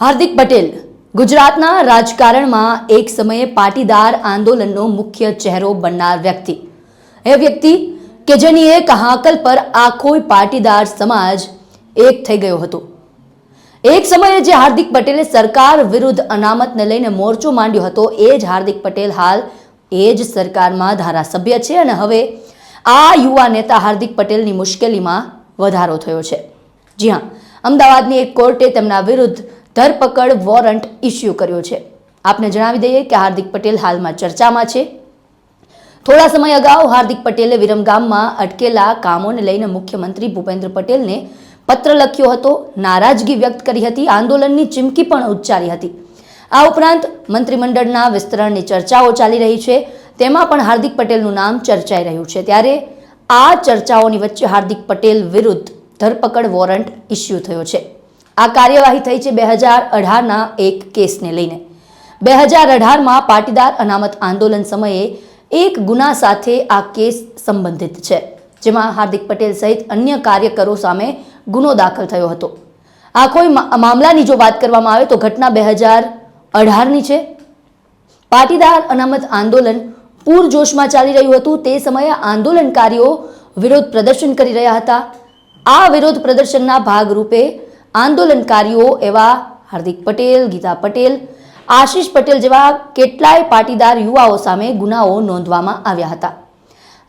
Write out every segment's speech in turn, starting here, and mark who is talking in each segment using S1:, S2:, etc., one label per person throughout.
S1: હાર્દિક પટેલ, ગુજરાતના રાજકારણમાં એક સમયે પાટીદાર આંદોલનનો મુખ્ય ચહેરો બનનાર વ્યક્તિ. એ વ્યક્તિ કે જેની એક હાકલ પર આખો પાટીદાર સમાજ એક થઈ ગયો હતો. એક સમયે જે હાર્દિક પટેલે સરકાર વિરુદ્ધ અનામતને લઈને મોરચો માંડ્યો હતો, એ જ હાર્દિક પટેલ હાલ એ જ સરકારમાં ધારાસભ્ય છે અને હવે આ યુવા નેતા હાર્દિક પટેલની મુશ્કેલીમાં વધારો થયો છે. જી હા, અમદાવાદની એક કોર્ટે તેમના વિરુદ્ધ ધરપકડ વોરંટ ઇસ્યુ કર્યો છે. આપને જણાવી દઈએ કે હાર્દિક પટેલ હાલમાં ચર્ચામાં છે. થોડા સમય અગાઉ હાર્દિક પટેલે વિરમગામમાં અટકેલા કામોને લઈને મુખ્યમંત્રી ભૂપેન્દ્ર પટેલને પત્ર લખ્યો હતો. નારાજગી વ્યક્ત કરી હતી, આંદોલનની ચીમકી પણ ઉચ્ચારી હતી. આ ઉપરાંત મંત્રીમંડળના વિસ્તરણની ચર્ચાઓ ચાલી રહી છે. તેમાં પણ હાર્દિક પટેલનું નામ ચર્ચાઈ રહ્યું છે. ત્યારે આ ચર્ચાઓની વચ્ચે હાર્દિક પટેલ વિરુદ્ધ ધરપકડ વોરંટ ઇસ્યુ થયો છે. આ કાર્યવાહી થઈ છે બે હજાર અઢારના એક કેસને લઈને. બે હજાર અઢારમાં પાટીદાર અનામત આંદોલન સમયે એક ગુના સાથે આ કેસ સંબંધિત છે, જેમાં હાર્દિક પટેલ સહિત અન્ય કાર્યકરો સામે ગુનો દાખલ થયો હતો. આ કોઈ મામલાની જો વાત કરવામાં આવે તો ઘટના બે હજાર અઢારની છે. પાટીદાર અનામત આંદોલન પૂરજોશમાં ચાલી રહ્યું હતું. તે સમયે આંદોલનકારીઓ વિરોધ પ્રદર્શન કરી રહ્યા હતા. આ વિરોધ પ્રદર્શનના ભાગરૂપે આંદોલનકારીઓ એવા હાર્દિક પટેલ, ગીતા પટેલ, આશીષ પટેલ જેવા કેટલાય પાટીદાર યુવાઓ સામે ગુનાઓ નોંધવામાં આવ્યા હતા.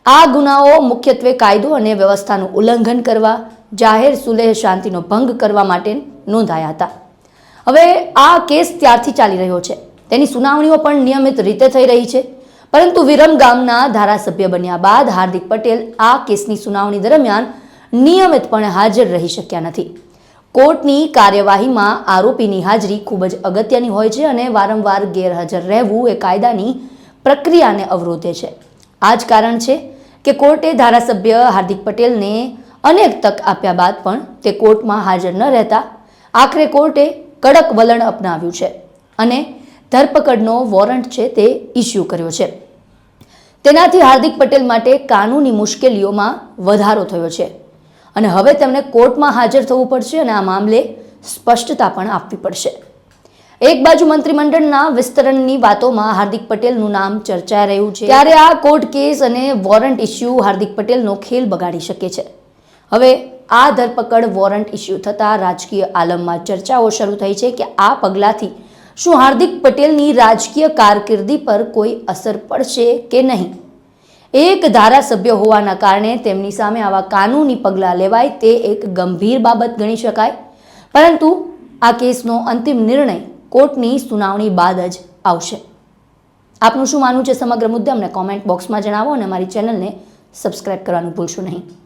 S1: આ ગુનાઓ મુખ્યત્વે કાયદો અને વ્યવસ્થાનું ઉલ્લંઘન કરવા, જાહેર સુલેહ શાંતિનો ભંગ કરવા માટે નોંધાયા હતા. હવે આ કેસ ત્યારથી ચાલી રહ્યો છે. તેની સુનાવણીઓ પણ નિયમિત રીતે થઈ રહી છે. પરંતુ વિરમ ગામના ધારાસભ્ય બન્યા બાદ હાર્દિક પટેલ આ કેસની સુનાવણી દરમિયાન નિયમિતપણે હાજર રહી શક્યા નથી. કોર્ટની કાર્યવાહીમાં આરોપીની હાજરી ખૂબ જ અગત્યની હોય છે અને વારંવાર ગેરહાજર રહેવું એ કાયદાની પ્રક્રિયાને અવરોધે છે. આ જ કારણ છે કે કોર્ટે ધારાસભ્ય હાર્દિક પટેલને અનેક તક આપ્યા બાદ પણ તે કોર્ટમાં હાજર ન રહેતા આખરે કોર્ટે કડક વલણ અપનાવ્યું છે અને ધરપકડનો વોરંટ છે તે ઇસ્યુ કર્યો છે. તેનાથી હાર્દિક પટેલ માટે કાનૂની મુશ્કેલીઓમાં વધારો થયો છે. અને હવે તેમને કોર્ટમાં હાજર થવું પડશે અને આ મામલે સ્પષ્ટતા પણ આપવી પડશે. એક બાજુ મંત્રીમંડળના વિસ્તરણની વાતોમાં હાર્દિક પટેલનું નામ ચર્ચાઈ રહ્યું છે. ત્યારે આ કોર્ટ કેસ અને વોરંટ ઇસ્યુ હાર્દિક પટેલનો ખેલ બગાડી શકે છે. હવે આ ધરપકડ વોરંટ ઇસ્યુ થતાં રાજકીય આલમમાં ચર્ચાઓ શરૂ થઈ છે કે આ પગલાંથી શું હાર્દિક પટેલની રાજકીય કારકિર્દી પર કોઈ અસર પડશે કે નહીં? એક ધારાસભ્ય હોવાના કારણે તેમની સામે આવા કાનૂની પગલાં લેવાય તે એક ગંભીર બાબત ગણી શકાય. પરંતુ આ કેસનો અંતિમ નિર્ણય કોર્ટની સુનાવણી બાદ જ આવશે. આપનું શું માનવું છે સમગ્ર મુદ્દે અમને કોમેન્ટ બોક્સમાં જણાવો અને અમારી ચેનલને સબસ્ક્રાઇબ કરવાનું ભૂલશો નહીં.